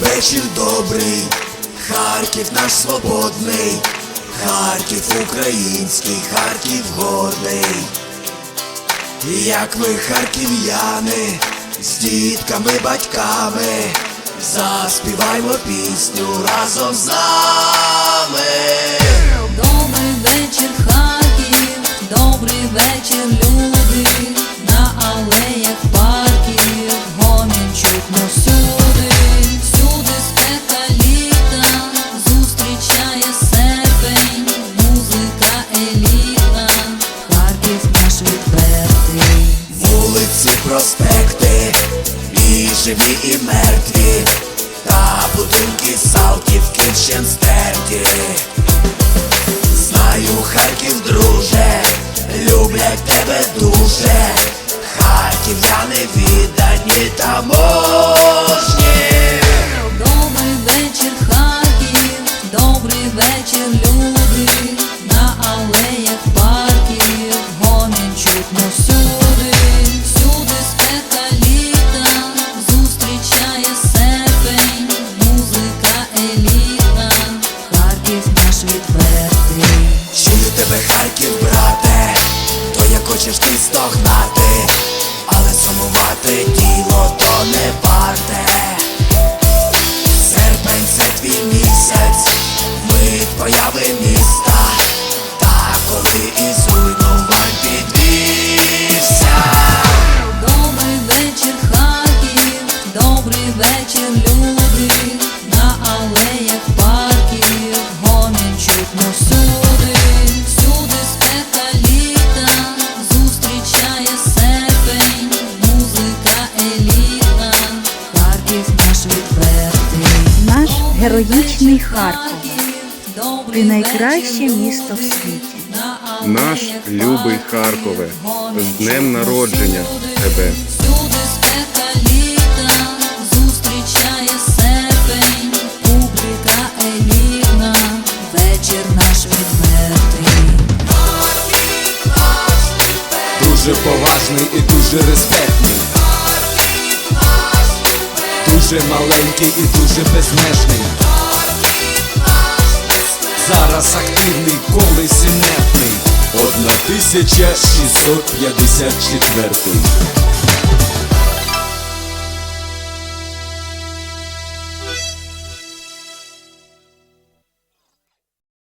Вечір, добрий, Харків наш свободний, Харків український, Харків гордий. Як ми харків'яни, з дітками, батьками, заспіваймо пісню разом з нами. Музика Харків наш відвертий. Вулиці, проспекти, і живі, і мертві, та будинки салків кінчен стерті. Знаю, Харків, друже, люблять тебе дуже, тебе, Харків, брате, то як хочеш ти стогнати, героїчний Харків. Ти найкраще місто в світі. Наш любий Харкове, з днем народження тебе. Спека літа, зустрічає серпень, публіка елітна, вечір наш відвертий. Дуже поважний і дуже респектний. Дуже маленький і дуже безмежний. Зараз активний, колись інертний. Одна тисяча шістсот п'ятдесят четвертий.